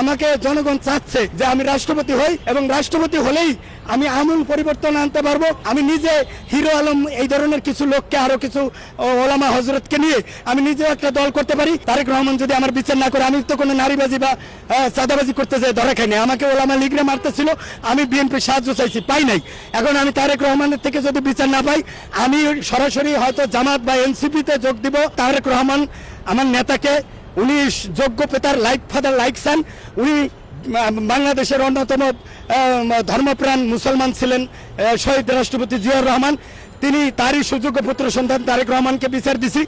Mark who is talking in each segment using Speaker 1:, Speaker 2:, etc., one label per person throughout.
Speaker 1: আমাকে জনগণ চাচ্ছে যে আমি রাষ্ট্রপতি হই এবং রাষ্ট্রপতি হলেই আমি আমূল পরিবর্তন আনতে পারব। আমি নিজে হিরো আলম এই ধরনের কিছু লোককে, আরও কিছু ওলামা হজরতকে নিয়ে আমি নিজে একটা দল করতে পারি। তারেক রহমান যদি আমার বিচার না করে, আমি তো কোনো নারীবাজি বা চাঁদাবাজি করতে যাই, ধরা খাইনি আমাকে ওলামা লীগরে মারতেছিল, আমি বিএনপি সাহায্য চাইছি, পাই নাই। এখন আমি তারেক রহমানের থেকে যদি বিচার না পাই, আমি সরাসরি হয়তো জামাত বা এনসিপিতে যোগ দিব। তারেক রহমান আমার নেতাকে উনি যোগ্য পেতার লাইক ফাদার লাইক সান উনি বাংলাদেশের অন্যতম ধর্মপ্রাণ মুসলমান ছিলেন শহীদ রাষ্ট্রপতি জিয়াউর রহমান। তিনি তারই সুযোগ্য পুত্র সন্তান তারেক রহমানকে বিচার দিছি।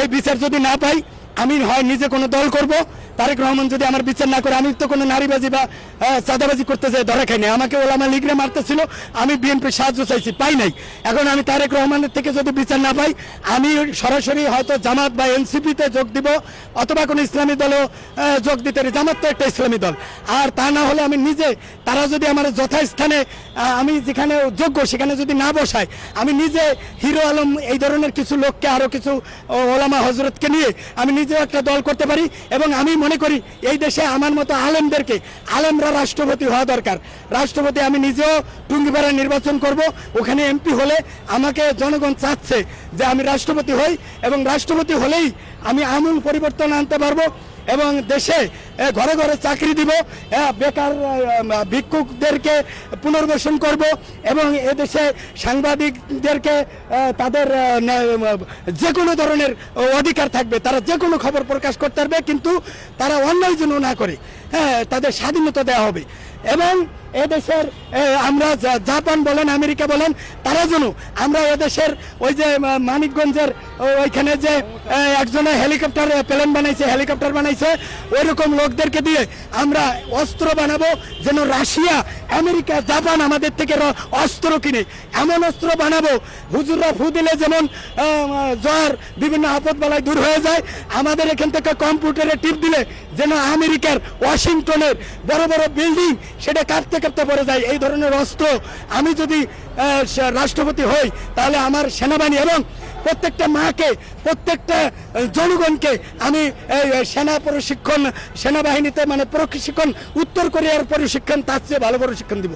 Speaker 1: এই বিচার যদি না পাই আমি হয় নিজে কোনো দল করব? তারেক রহমান যদি আমার বিচার না করে, আমি তো কোনো নারীবাজি বা চাঁদাবাজি করতে যাই, ধরা খাইনি আমাকে ওলামা লীগরে মারতেছিল, আমি বিএনপি সাহায্য চাইছি, পাই নাই। এখন আমি তারেক রহমানের থেকে যদি বিচার না পাই, আমি সরাসরি হয়তো জামাত বা এনসিপিতে যোগ দিব, অথবা কোনো ইসলামী দলও যোগ দিতে জামাত তো একটা ইসলামী দল। আর তা না হলে আমি নিজে তারা যদি আমার যথাস্থানে আমি যেখানে যোগ্য সেখানে যদি না বসায়, আমি নিজে হিরো আলম এই ধরনের কিছু লোককে আরও কিছু ওলামা হজরতকে নিয়ে আমি নিজেও একটা দল করতে পারি এবং আমি মনে করি এই দেশে আমার মতো আলেমদেরকে, আলেমরা রাষ্ট্রপতি হওয়া দরকার। রাষ্ট্রপতি আমি নিজেও টুঙ্গিপাড়া নির্বাচন করব, ওখানে এমপি হলে আমাকে জনগণ চাচ্ছে যে আমি রাষ্ট্রপতি হই এবং রাষ্ট্রপতি হলেই আমি আমূল পরিবর্তন আনতে পারব। এবং দেশে ঘরে ঘরে চাকরি দিব বেকার ভিক্ষুকদেরকে পুনর্বাসন করব এবং এদেশে সাংবাদিকদেরকে তাদের যে কোনো ধরনের অধিকার থাকবে। তারা যে কোনো খবর প্রকাশ করতে পারবে, কিন্তু তারা অন্যায় জন্য না করে। হ্যাঁ তাদের স্বাধীনতা দেওয়া হবে। এবং এদেশের আমরা জাপান বলেন, আমেরিকা বলেন, তারা যেন আমরা এদেশের ওই যে মানিকগঞ্জের ওইখানে যে একজনে হেলিকপ্টার প্লেন বানাইছে, হেলিকপ্টার বানাইছে, ওইরকম লোকদেরকে দিয়ে আমরা অস্ত্র বানাবো, যেন রাশিয়া আমেরিকা, জাপান আমাদের থেকে অস্ত্র কিনে। এমন অস্ত্র বানাবো, হুজুররা ফু দিলে যেমন জ্বর, বিভিন্ন আপদ বালায় দূর হয়ে যায়, আমাদের এখান থেকে কম্পিউটারে টিপ দিলে যেন আমেরিকার, ওয়াশিংটনের বড় বড় বিল্ডিং সেটা কাঁপতে কাঁপতে পড়ে যায়। এই ধরনের অস্ত্র আমি যদি রাষ্ট্রপতি হই, তাহলে আমার সেনাবাহিনী এবং প্রত্যেকটা মাকে, প্রত্যেকটা জনগণকে আমি সেনা প্রশিক্ষণ, সেনাবাহিনীতে মানে প্রশিক্ষণ, উত্তর কোরিয়ার প্রশিক্ষণ, তার চেয়ে ভালো প্রশিক্ষণ দিব।